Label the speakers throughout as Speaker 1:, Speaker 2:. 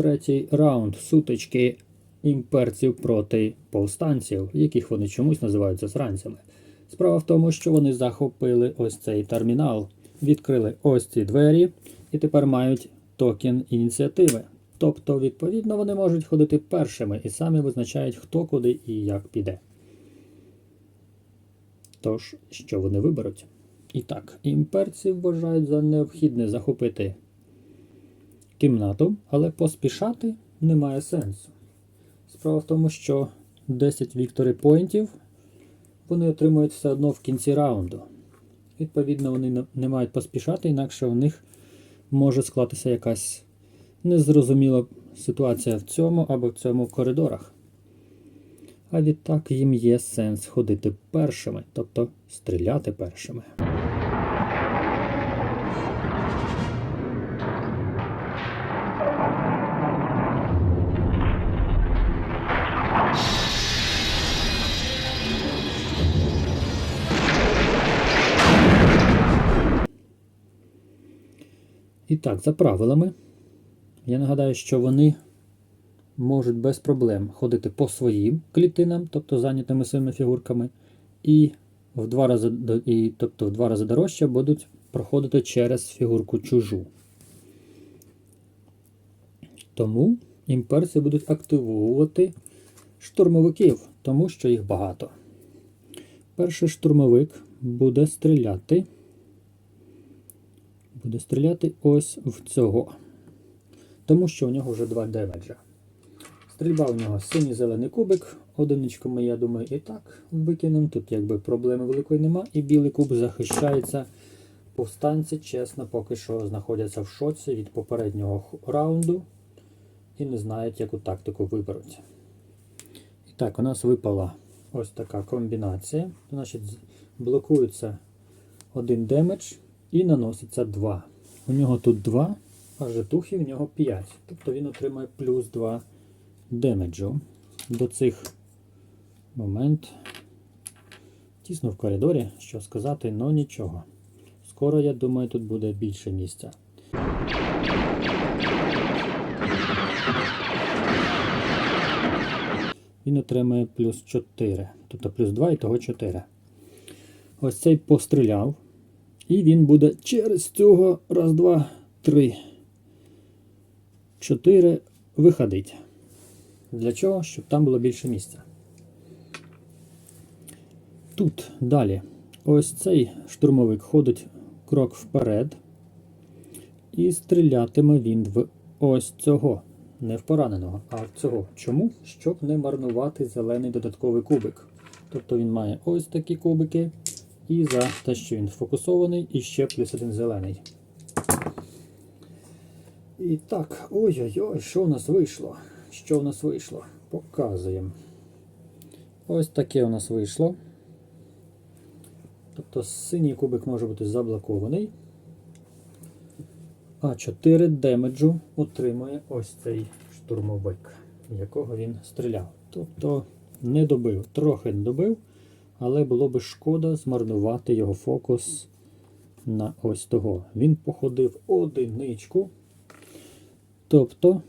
Speaker 1: третій раунд сутички імперців проти повстанців, яких вони чомусь називаються зранцями. Справа в тому, що вони захопили ось цей термінал, відкрили ось ці двері і тепер мають токен ініціативи. Тобто, відповідно, вони можуть ходити першими і самі визначають, хто куди і як піде. Тож, що вони виберуть? І так, імперці вважають за необхідне захопити кімнату, але поспішати немає сенсу. Справа в тому, що 10 вікторі поінтів вони отримують все одно в кінці раунду. Відповідно, вони не мають поспішати, інакше у них може склатися якась незрозуміла ситуація в цьому або в цьому коридорах. А відтак їм є сенс ходити першими, тобто стріляти першими. Так, за правилами, я нагадаю, що вони можуть без проблем ходити по своїм клітинам, тобто зайнятими своїми фігурками, і в два рази, і, тобто в два рази дорожче будуть проходити через фігурку чужу. Тому імперці будуть активовувати штурмовиків, тому що їх багато. Перший штурмовик буде стріляти. Буде стріляти ось в цього. Тому що у нього вже два демеджа. Стрільба у нього синій зелений кубик. Одиничку ми, я думаю, і так викинемо. Тут якби проблеми великої нема. І білий куб захищається. Повстанці, чесно, поки що знаходяться в шоці від попереднього раунду і не знають, яку тактику виберуть. І так, у нас випала ось така комбінація. Значить, блокується один демедж і наноситься 2. У нього тут 2, а жетухи в нього 5. Тобто він отримає плюс 2 демеджу. До цих момент тісно в коридорі, що сказати, но нічого. Скоро, я думаю, тут буде більше місця. Він отримає плюс 4. Тобто плюс 2 і того 4. Ось цей постріляв. І він буде через цього раз, два, три, чотири виходить. Для чого? Щоб там було більше місця. Тут далі. Ось цей штурмовик ходить крок вперед. І стрілятиме він в ось цього. Не в пораненого, а в цього. Чому? Щоб не марнувати зелений додатковий кубик. Тобто він має ось такі кубики. І за те, що він фокусований, і ще плюс один зелений. І так, ой-ой-ой, що у нас вийшло? Що у нас вийшло? Показуємо. Ось таке у нас вийшло. Тобто синій кубик може бути заблокований. А 4 демеджу отримує ось цей штурмовик, якого він стріляв. Тобто не добив, трохи не добив, але було би шкода змарнувати його фокус на ось того. Він походив одиничку. Тобто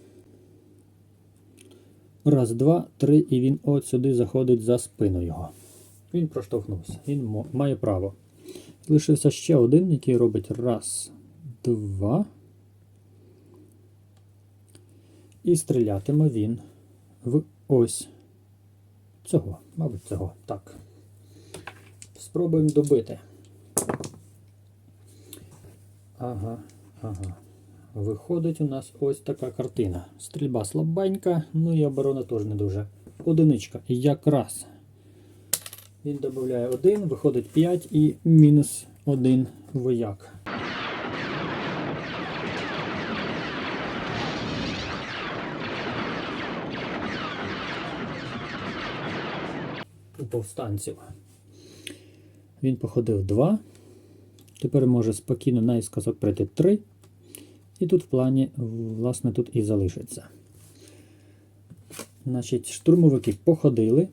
Speaker 1: раз, два, три, і він от сюди заходить за спину його. Він проштовхнувся. Він має право. Лишився ще один, який робить раз, два. І стрілятиме він в ось цього. Мабуть, цього. Так. Спробуємо добити. Ага, ага. Виходить у нас ось така картина. Стрільба слабенька, ну і оборона теж не дуже. Одиничка. Якраз. Він додає один, виходить 5 і мінус один вояк. У повстанців. Він походив 2. Тепер може спокійно наїскосок прийти 3. І тут в плані, власне, тут і залишиться. Значить, штурмовики походили.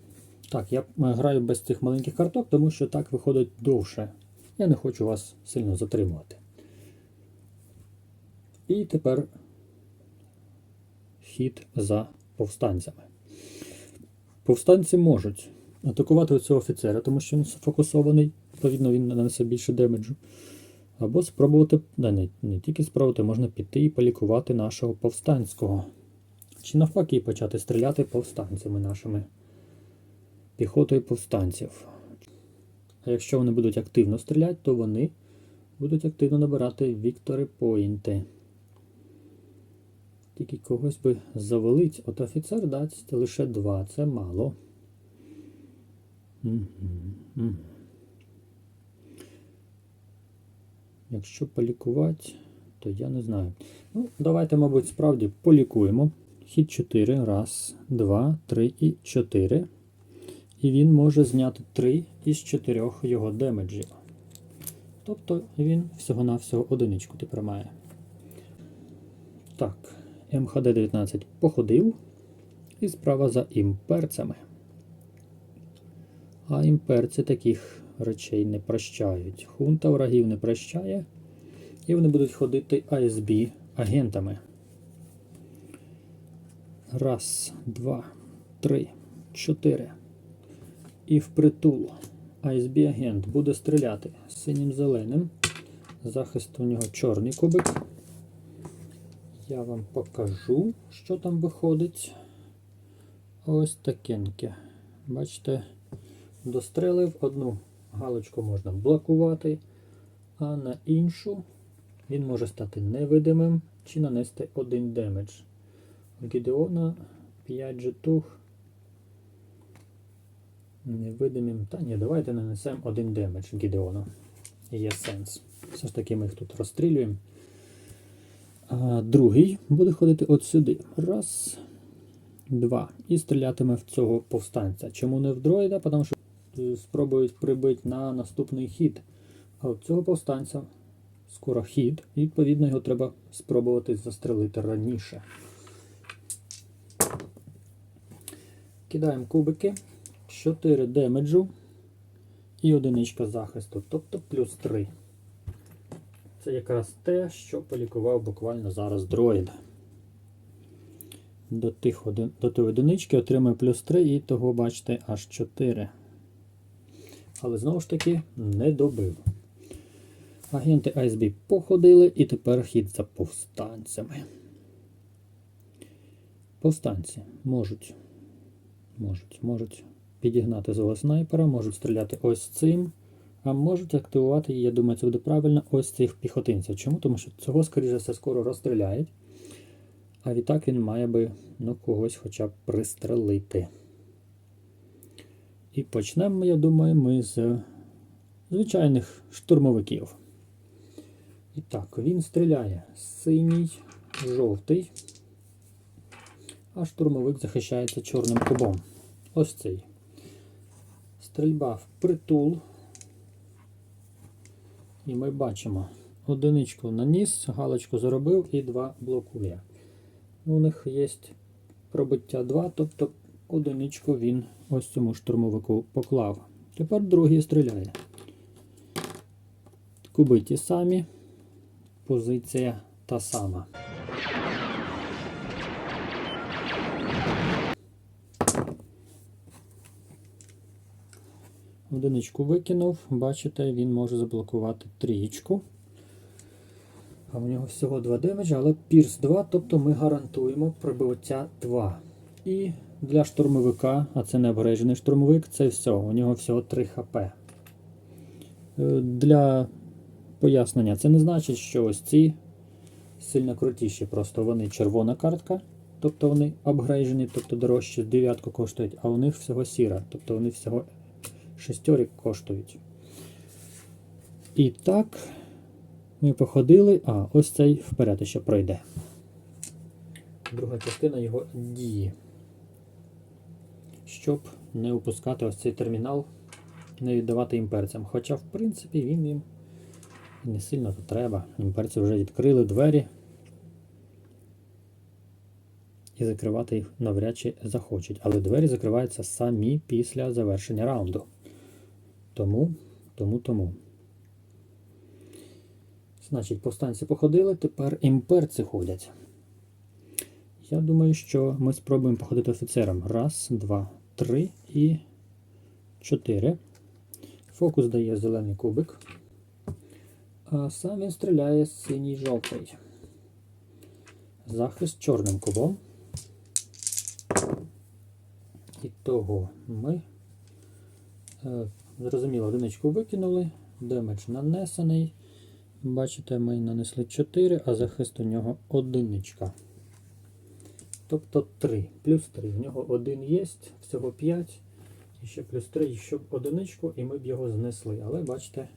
Speaker 1: Так, я е, граю без цих маленьких карток, тому що так виходить довше. Я не хочу вас сильно затримувати. І тепер хід за повстанцями. Повстанці можуть атакувати цього офіцера, тому що він сфокусований, відповідно, він нанесе більше демеджу. Або спробувати, да, не, не тільки спробувати, можна піти і полікувати нашого повстанського. Чи навпаки почати стріляти повстанцями нашими піхотою повстанців. А якщо вони будуть активно стріляти, то вони будуть активно набирати Віктори Пойнти. Тільки когось би завалить. От офіцер дасть лише два, це мало. Мгм. Якщо полікувати, то я не знаю. Ну, давайте, мабуть, справді полікуємо. Хід 4. Раз, два, три і 4. І він може зняти 3 із 4 його демеджів. Тобто він всього-навсього одиничку тепер має. Так, МХД-19 походив. І справа за імперцями. А імперці таких речей не прощають. Хунта врагів не прощає. І вони будуть ходити АСБ агентами. Раз, два, три, чотири. І впритул АСБ агент буде стріляти синім зеленим. Захист у нього чорний кубик. Я вам покажу, що там виходить. Ось такеньке. Бачите, дострелив одну галочку можна блокувати, а на іншу він може стати невидимим чи нанести один демедж. У Гідеона 5 житух. Невидимим. Та ні, давайте нанесемо один демедж Гідеону. Є сенс. Все ж таки ми їх тут розстрілюємо. А другий буде ходити от сюди. Раз, два. І стрілятиме в цього повстанця. Чому не в дроїда? Тому що спробують прибити на наступний хід. А от цього повстанця скоро хід, і відповідно його треба спробувати застрелити раніше. Кидаємо кубики. 4 демеджу і одиничка захисту, тобто плюс 3. Це якраз те, що полікував буквально зараз дроїд. До тих до тої одинички отримує плюс 3 і того, бачите, аж 4. Але знову ж таки не добив. Агенти АСБ походили і тепер хід за повстанцями. Повстанці можуть, можуть, можуть підігнати свого снайпера, можуть стріляти ось цим, а можуть активувати, я думаю, це буде правильно, ось цих піхотинців. Чому? Тому що цього, скоріше все, скоро розстріляють. А відтак він має би ну, когось хоча б пристрелити. І почнемо, я думаю, ми з звичайних штурмовиків. І так, він стріляє синій, жовтий, а штурмовик захищається чорним кубом. Ось цей. Стрільба в притул. І ми бачимо одиничку наніс, галочку заробив і два блокує. У них є пробиття 2, тобто одиничку він ось цьому штурмовику поклав. Тепер другий стріляє. Куби ті самі, позиція та сама. Одиничку викинув, бачите, він може заблокувати трієчку. А у нього всього 2 демеджа, але пірс 2, тобто ми гарантуємо прибиття 2. І для штурмовика, а це не обережений штурмовик, це все. У нього всього 3 хп. Е, Для пояснення, це не значить, що ось ці сильно крутіші. Просто вони червона картка, тобто вони апгрейджені, тобто дорожче дев'ятку коштують, а у них всього сіра, тобто вони всього шестерик коштують. І так, ми походили, а ось цей вперед ще пройде. Друга частина його дії. Щоб не упускати ось цей термінал, не віддавати імперцям. Хоча, в принципі, він їм не сильно то треба. Імперці вже відкрили двері. І закривати їх навряд чи захочуть. Але двері закриваються самі після завершення раунду. Тому, тому, тому. Значить, повстанці походили, тепер імперці ходять. Я думаю, що ми спробуємо походити офіцером. Раз, два, три і чотири. Фокус дає зелений кубик. А сам він стріляє синій жовтий. Захист чорним кубом. І того ми е, зрозуміло, одиничку викинули, демедж нанесений. Бачите, ми нанесли 4, а захист у нього одиничка. Тобто 3. Плюс 3. В нього один є, всього 5. І ще плюс 3, щоб одиничку, і ми б його знесли. Але бачите,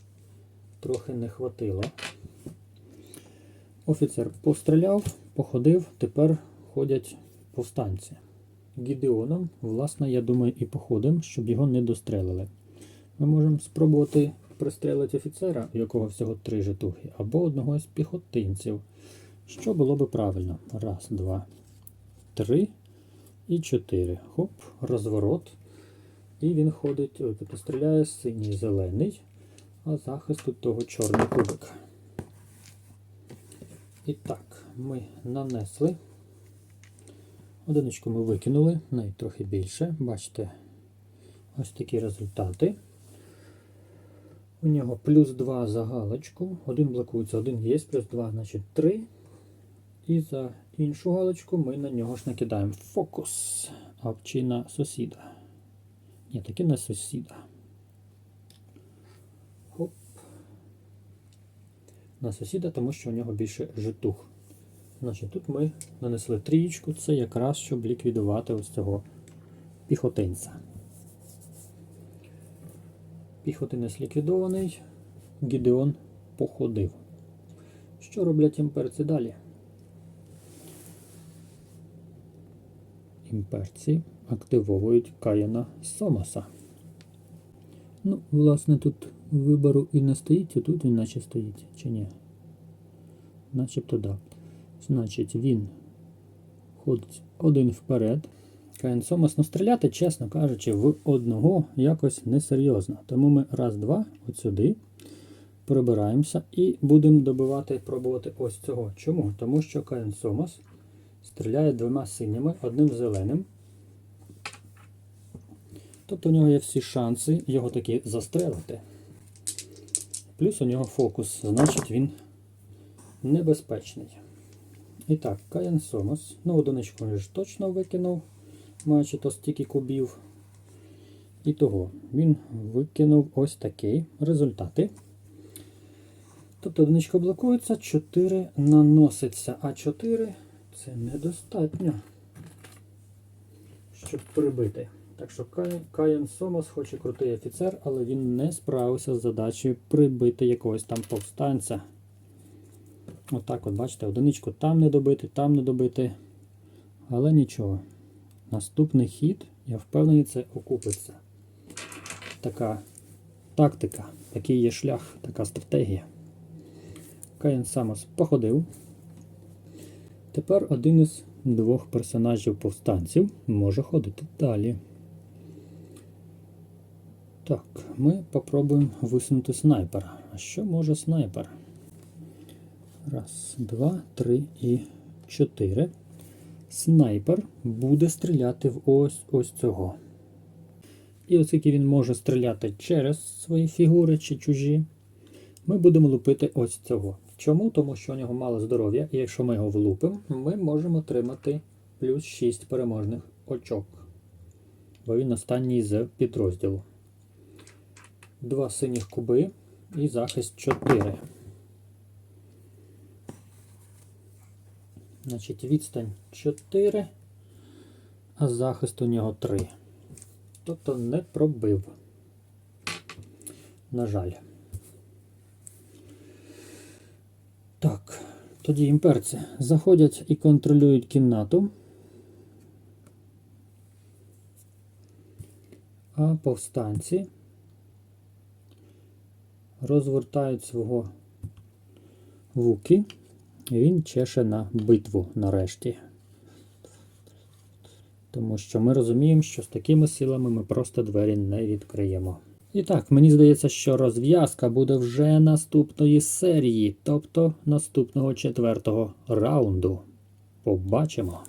Speaker 1: трохи не хватило. Офіцер постріляв, походив, тепер ходять повстанці. Гідеоном, власне, я думаю, і походимо, щоб його не дострелили. Ми можемо спробувати пристрелити офіцера, у якого всього три жетухи, або одного з піхотинців. Що було би правильно? Раз, два, три і чотири. Хоп, розворот. І він ходить, ой, тобто стріляє синій зелений, а захист тут того чорний кубик. І так, ми нанесли. Одиничку ми викинули, навіть трохи більше. Бачите, ось такі результати. У нього плюс 2 за галочку. Один блокується, один є, плюс 2, значить 3. І за іншу галочку ми на нього ж накидаємо фокус. А чи на сусіда. Ні, таки на сусіда. Хоп. На сусіда, тому що у нього більше житух. Значить, тут ми нанесли трієчку, це якраз щоб ліквідувати ось цього піхотинця. Піхотинець ліквідований, Гідеон походив. Що роблять імперці далі? Імперці активовують Каїна Сомаса. Ну, власне, тут вибору і не стоїть, а тут він наче стоїть, чи ні? Начебто. Да. Значить, він ходить один вперед. Каїн Сомас, ну стріляти, чесно кажучи, в одного якось несерйозно. Тому ми раз-два от сюди прибираємося і будемо добивати, пробувати ось цього. Чому? Тому що Каїн Сомас стріляє двома синіми, одним зеленим. Тобто у нього є всі шанси його таки застрелити. Плюс у нього фокус, значить він небезпечний. І так, Каїн Сомас. Ну, одиничку він ж точно викинув, маючи то стільки кубів. І того він викинув ось такі результати. Тобто одиничка блокується, 4 наноситься, а 4 це недостатньо, щоб прибити. Так що Каїн Сомас хоче крутий офіцер, але він не справився з задачею прибити якогось там повстанця. Отак от, бачите, одиничку там не добити, там не добити. Але нічого. Наступний хід, я впевнений, це окупиться. Така тактика, такий є шлях, така стратегія. Каїн Самос походив. Тепер один із двох персонажів повстанців може ходити далі. Так, ми попробуємо висунути снайпера. А що може снайпер? Раз, два, три і чотири. Снайпер буде стріляти в ось ось цього. І оскільки він може стріляти через свої фігури чи чужі, ми будемо лупити ось цього. Чому? Тому що у нього мало здоров'я, і якщо ми його влупимо, ми можемо отримати плюс 6 переможних очок. Бо він останній з підрозділу. Два синіх куби і захист 4. Значить, відстань 4, а захист у нього 3. Тобто не пробив. На жаль. Так, тоді імперці заходять і контролюють кімнату. А повстанці розвертають свого вуки. І він чеше на битву нарешті. Тому що ми розуміємо, що з такими силами ми просто двері не відкриємо. І так, мені здається, що розв'язка буде вже наступної серії, тобто наступного четвертого раунду. Побачимо.